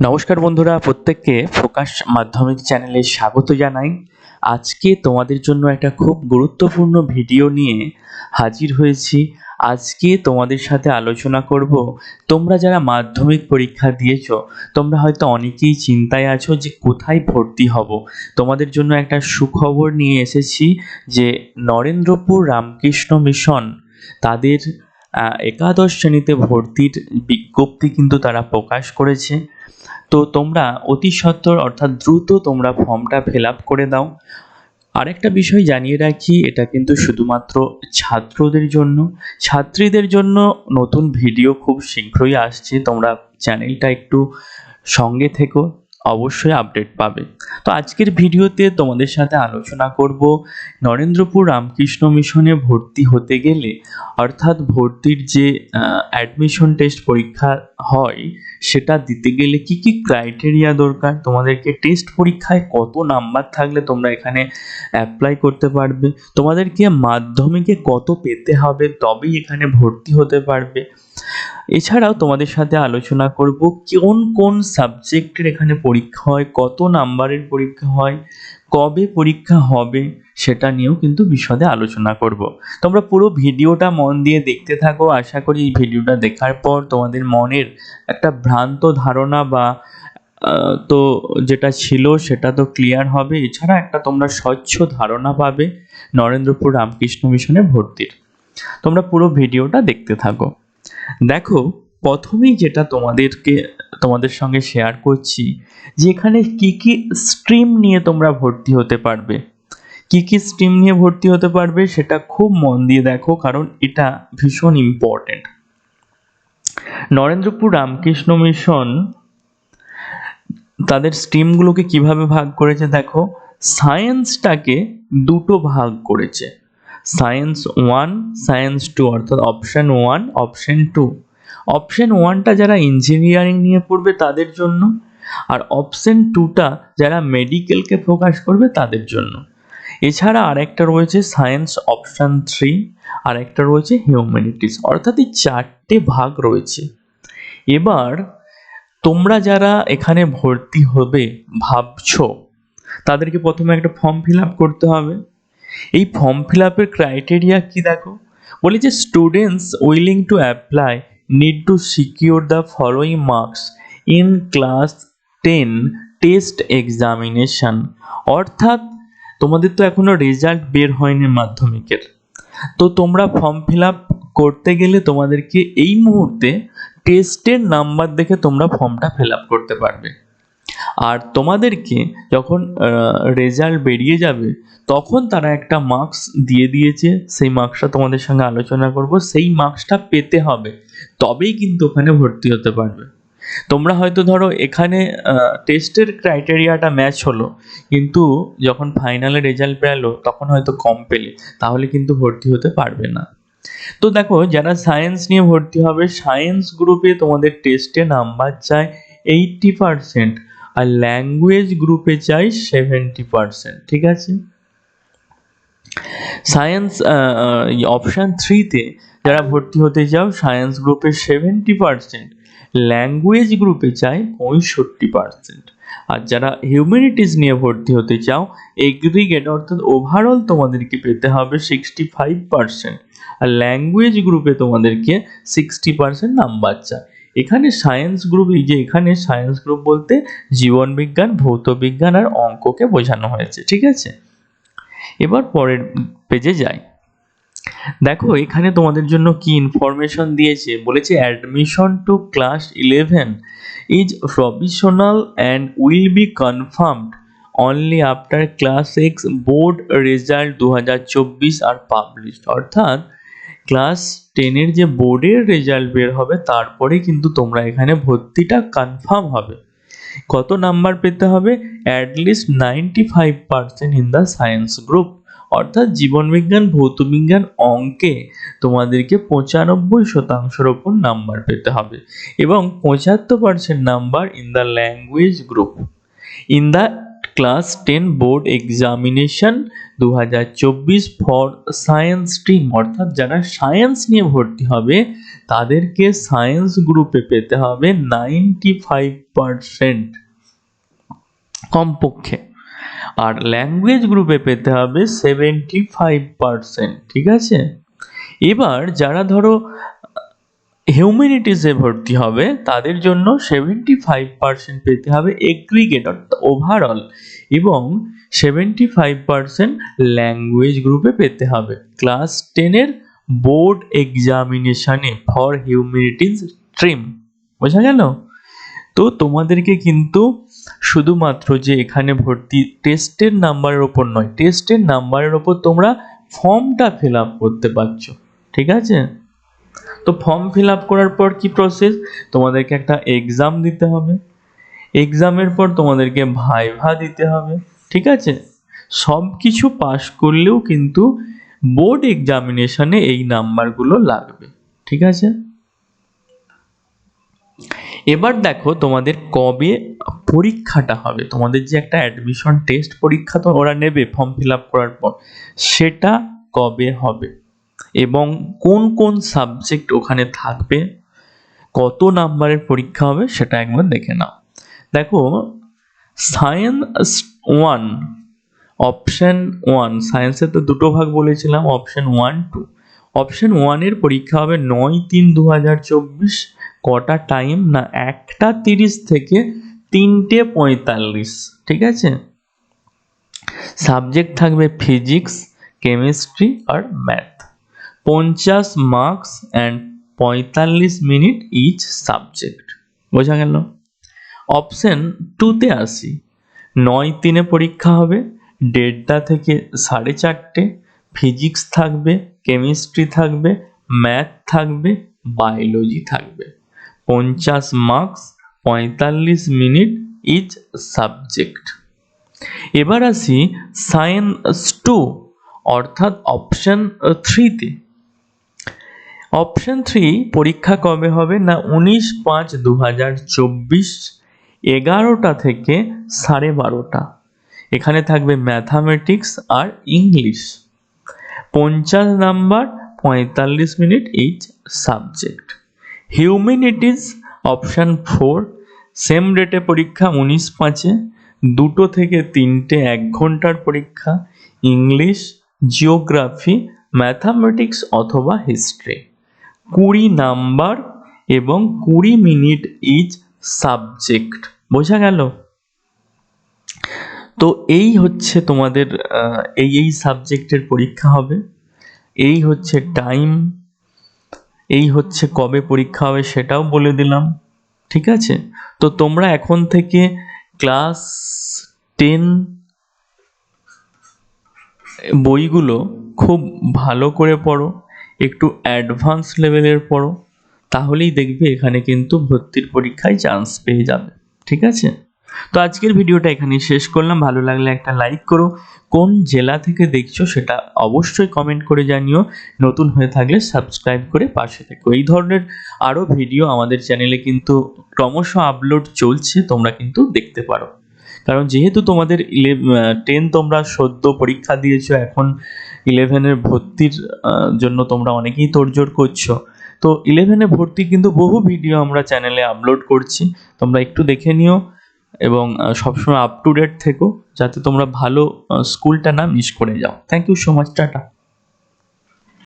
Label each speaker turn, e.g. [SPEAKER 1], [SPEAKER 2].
[SPEAKER 1] নমস্কার বন্ধুরা, প্রত্যেককে ফোকাস মাধ্যমিক চ্যানেলে স্বাগত জানাই। আজকে তোমাদের জন্য একটা খুব গুরুত্বপূর্ণ ভিডিও নিয়ে হাজির হয়েছি। আজকে তোমাদের সাথে আলোচনা করব, তোমরা যারা মাধ্যমিক পরীক্ষা দিয়েছ, তোমরা হয়তো অনেকেই চিন্তায় আছো যে কোথায় ভর্তি হব। তোমাদের জন্য একটা সুখবর নিয়ে এসেছি যে নরেন্দ্রপুর রামকৃষ্ণ মিশন তাদের একাদশ শ্রেণীতে ভর্তির বিজ্ঞপ্তি কিন্তু তারা প্রকাশ করেছে। তো তোমরা অতি সত্বর অর্থাৎ দ্রুত তোমরা ফর্মটা ফিল আপ করে দাও। আরেকটা বিষয় জানিয়ে রাখি, এটা কিন্তু শুধুমাত্র ছাত্রদের জন্য। ছাত্রীদের জন্য নতুন ভিডিও খুব শীঘ্রই আসছে, তোমরা চ্যানেলটা একটু সঙ্গে থেকো। অবশ্যই আপডেট পাবে। তো আজকের ভিডিওতে তোমাদের সাথে আলোচনা করব নরেন্দ্রপুর রামকৃষ্ণ মিশনে ভর্তি হতে গেলে, অর্থাৎ ভর্তির যে অ্যাডমিশন টেস্ট পরীক্ষা হয়, সেটা দিতে গেলে কি কি ক্রাইটেরিয়া দরকার? তোমাদেরকে টেস্ট পরীক্ষায় কত নাম্বার থাকলে তোমরা এখানে অ্যাপ্লাই করতে পারবে? তোমাদেরকে মাধ্যমিকে কত পেতে হবে? তবেই এখানে ভর্তি হতে পারবে। এছাড়াও তোমাদের সাথে আলোচনা করব কোন কোন সাবজেক্টের এখানে পরীক্ষা হয়, কত নাম্বারের পরীক্ষা হয়, কবে পরীক্ষা হবে সেটা নিয়েও কিন্তু বিশদে আলোচনা করব। তোমরা পুরো ভিডিওটা মন দিয়ে দেখতে থাকো। আশা করি এই ভিডিওটা দেখার পর তোমাদের মনের একটা ভ্রান্ত ধারণা বা তো যেটা ছিল সেটা তো ক্লিয়ার হবে। এছাড়া একটা তোমরা স্বচ্ছ ধারণা পাবে নরেন্দ্রপুর রামকৃষ্ণ মিশনে ভর্তির। তোমরা পুরো ভিডিওটা দেখতে থাকো। দেখো, প্রথমেই যেটা তোমাদেরকে, তোমাদের সঙ্গে শেয়ার করছি, যে এখানে কি কি স্ট্রিম নিয়ে তোমরা ভর্তি হতে পারবে। কি কি স্ট্রিম নিয়ে ভর্তি হতে পারবে সেটা খুব মন দিয়ে দেখো, কারণ এটা ভীষণ ইম্পর্টেন্ট নরেন্দ্রপুর রামকৃষ্ণ মিশন তাদের স্ট্রিমগুলোকে কীভাবে ভাগ করেছে দেখো সায়েন্সটাকে দুটো ভাগ করেছে। সায়েন্স ওয়ান, সায়েন্স টু, অর্থাৎ option one, option two. Option ওয়ানটা যারা ইঞ্জিনিয়ারিং নিয়ে পড়বে তাদের জন্য, আর অপশান টুটা যারা মেডিকেলকে ফোকাস করবে তাদের জন্য। এছাড়া আরেকটা রয়েছে সায়েন্স অপশান থ্রি আর একটা রয়েছে হিউম্যানিটিস, অর্থাৎ এই চারটে ভাগ রয়েছে। এবার তোমরা যারা এখানে ভর্তি হবে, ভাবছ, তাদেরকে প্রথমে একটা ফর্ম ফিল আপ করতে হবে। এই ফর্ম ফিল আপের ক্রাইটেরিয়া কি দেখো? বলে যে students willing to apply need to secure the following marks in class ten test examination অর্থাৎ তোমাদের তো এখনও রেজাল্ট বের হয়নি মাধ্যমিকের। তো তোমরা ফর্ম ফিল আপ করতে গেলে তোমাদেরকে এই মুহূর্তে টেস্টের নাম্বার দেখে তোমরা ফর্মটা ফিল আপ করতে পারবে। আর তোমাদেরকে যখন রেজাল্ট বেরিয়ে যাবে, তখন তারা একটা মার্কস দিয়ে দিয়েছে। সেই মার্কসটা তোমাদের সঙ্গে আলোচনা করব। সেই মার্কসটা পেতে হবে। তবেই কিন্তু ওখানে ভর্তি হতে পারবে। তোমরা হয়তো ধরো, এখানে টেস্টের ক্রাইটেরিয়াটা ম্যাচ হলো। কিন্তু যখন ফাইনালে রেজাল্ট পেল, তখন হয়তো কম পেলে। তাহলে কিন্তু ভর্তি হতে পারবে না। তো দেখো, যারা সায়েন্স নিয়ে ভর্তি হবে সায়েন্স গ্রুপে তোমাদের টেস্টে নাম্বার চায় এইটটি পারসেন্ট আর ল্যাঙ্গুয়েজ গ্রুপে চাই সেভেন্টি পারসেন্ট ঠিক আছে? সায়েন্স অপশান থ্রিতে যারা ভর্তি হতে চাও সায়েন্স গ্রুপে সেভেন্টি পারসেন্ট ল্যাঙ্গুয়েজ গ্রুপে চাই পঁয়ষট্টি পারসেন্ট আর যারা হিউম্যানিটিস নিয়ে ভর্তি হতে চাও এগ্রিগেট অর্থাৎ ওভারঅল তোমাদেরকে পেতে হবে সিক্সটি ফাইভ পারসেন্ট আর ল্যাঙ্গুয়েজ গ্রুপে তোমাদেরকে সিক্সটি পারসেন্ট নাম্বার চায় এখানে সায়েন্স গ্রুপ এই যে এখানে সায়েন্স গ্রুপ বলতে জীবন বিজ্ঞান, ভৌত বিজ্ঞান আর অঙ্ককে বোঝানো হয়েছে, ঠিক আছে? এবার পরের পেজে যাই। দেখো, এখানে তোমাদের জন্য কি ইনফরমেশন দিয়েছে? বলেছে admission to class eleven is provisional and will be confirmed only after class six board result দু হাজার চব্বিশ আর পাবলিশড অর্থাৎ ক্লাস টেনের যে বোর্ডের রেজাল্ট বের হবে, তারপরে কিন্তু তোমরা এখানে ভর্তিটা কনফার্ম হবে। কত নাম্বার পেতে হবে? At least ninety five percent in the science group অর্থাৎ জীবনবিজ্ঞান ভৌতবিজ্ঞান অঙ্কে তোমাদেরকে পঁচানব্বই শতাংশের ওপর নাম্বার পেতে হবে এবং পঁচাত্তর percent number in the language group in the class ten board examination দু হাজার চব্বিশ ফর সায়েন্স স্ট্রিম। অর্থাৎ যারা সায়েন্স নিয়ে ভর্তি হবে, তাদেরকে সায়েন্স গ্রুপে পেতে হবে নাইনটি ফাইভ পারসেন্ট কমপক্ষে। আর ল্যাঙ্গুয়েজ গ্রুপে পেতে হবে সেভেন্টি ফাইভ পারসেন্ট, ঠিক আছে? এবার যারা ধরো হিউম্যানিটিসে ভর্তি হবে, তাদের জন্য সেভেন্টি ফাইভ পার্সেন্ট পেতে হবে এগ্রিগেট অর্থাৎ ওভারঅল এবং সেভেন্টি ফাইভ পার্সেন্ট ল্যাঙ্গুয়েজ গ্রুপে পেতে হবে। ক্লাস টেনের বোর্ড এক্সামিনেশানে ফর হিউম্যানিটিস স্ট্রিম বোঝা গেল? তো তোমাদেরকে কিন্তু শুধুমাত্র যে এখানে ভর্তি টেস্টের নাম্বারের ওপর নয় টেস্টের নাম্বারের ওপর তোমরা ফর্মটা ফিল আপ করতে পারছ, ঠিক আছে? তো ফর্ম ফিল আপ করার পর কি প্রসেস তোমাদেরকে একটা এক্সাম দিতে হবে। এক্সামের পর তোমাদেরকে ভাইভা দিতে হবে, ঠিক আছে? সব কিছু পাস করলেও কিন্তু বোর্ড এক্সামিনেশনে এই নাম্বারগুলো লাগবে, ঠিক আছে? এবার দেখো তোমাদের কবে পরীক্ষাটা হবে। তোমাদের যে একটা অ্যাডমিশন টেস্ট পরীক্ষা তো ওরা নেবে ফর্ম ফিল আপ করার পর। সেটা কবে হবে? এবং কোন কোন সাবজেক্ট ওখানে থাকবে, কত নাম্বারের পরীক্ষা হবে সেটা একবার দেখে নাও। দেখো সায়েন্স ওয়ান অপশান ওয়ান সায়েন্সের তো দুটো ভাগ বলেছিলাম অপশান ওয়ান টু অপশান ওয়ানের পরীক্ষা হবে নয় তিন দু হাজার চব্বিশ, কটা টাইম না, একটা তিরিশ থেকে তিনটে পঁয়তাল্লিশ, ঠিক আছে? সাবজেক্ট থাকবে ফিজিক্স কেমিস্ট্রি আর ম্যাথ পঞ্চাশ মার্কস অ্যান্ড পঁয়তাল্লিশ মিনিট ইচ সাবজেক্ট বোঝা গেল? অপশন টুতে আসি। নয় তিনে পরীক্ষা হবে, দেড়টা থেকে সাড়ে চারটে। ফিজিক্স থাকবে কেমিস্ট্রি থাকবে ম্যাথ থাকবে বায়োলজি থাকবে। পঞ্চাশ মার্কস পঁয়তাল্লিশ মিনিট ইচ সাবজেক্ট এবার আসি সায়েন্স টু অর্থাৎ অপশন থ্রিতে অপশন থ্রি পরীক্ষা কবে হবে? না, উনিশ পাঁচ দু হাজার চব্বিশ, এগারোটা থেকে সাড়ে বারোটা। এখানে থাকবে ম্যাথামেটিক্স আর ইংলিশ পঞ্চাশ নাম্বার, পঁয়তাল্লিশ minute each subject humanities option four same ডেটে পরীক্ষা উনিশ পাঁচে, দুটো থেকে তিনটে এক ঘণ্টার পরীক্ষা ইংলিশ জিওগ্রাফি ম্যাথামেটিক্স অথবা হিস্ট্রি কুড়ি নাম্বার এবং কুড়ি মিনিট ইচ সাবজেক্ট। বোঝা গেল? তো এই হচ্ছে তোমাদের এই এই সাবজেক্টের পরীক্ষা হবে। এই হচ্ছে টাইম। এই হচ্ছে কবে পরীক্ষা হবে সেটাও বলে দিলাম। ঠিক আছে? তো তোমরা এখন থেকে ক্লাস টেন বইগুলো খুব ভালো করে পড়ো। একটু অ্যাডভান্স লেভেলের পড়ো, তাহলেই দেখবে এখানে কিন্তু ভর্তির পরীক্ষায় চান্স পেয়ে যাবে, ঠিক আছে? তো আজকের ভিডিওটা এখানেই শেষ করলাম, ভালো লাগলে একটা লাইক করো। কোন জেলা থেকে দেখছ সেটা অবশ্যই কমেন্ট করে জানিও। নতুন হয়ে থাকলে সাবস্ক্রাইব করে পাশে থেকো। এই ধরনের আরও ভিডিও আমাদের চ্যানেলে কিন্তু ক্রমশ আপলোড চলছে, তোমরা কিন্তু দেখতে পারো। কারণ যেহেতু তোমাদের ইলেভ টেন তোমরা সদ্য পরীক্ষা দিয়েছ, এখন ইলেভেনের ভর্তির জন্য তোমরা অনেকেই তোড়জোড় করছ। তো ইলেভেনে ভর্তি কিন্তু বহু ভিডিও আমরা চ্যানেলে আপলোড করছি। তোমরা একটু দেখে নিও এবং সবসময় আপ টু ডেট থেকো যাতে তোমরা ভালো স্কুলটা না মিস করে যাও। Thank you so much tata.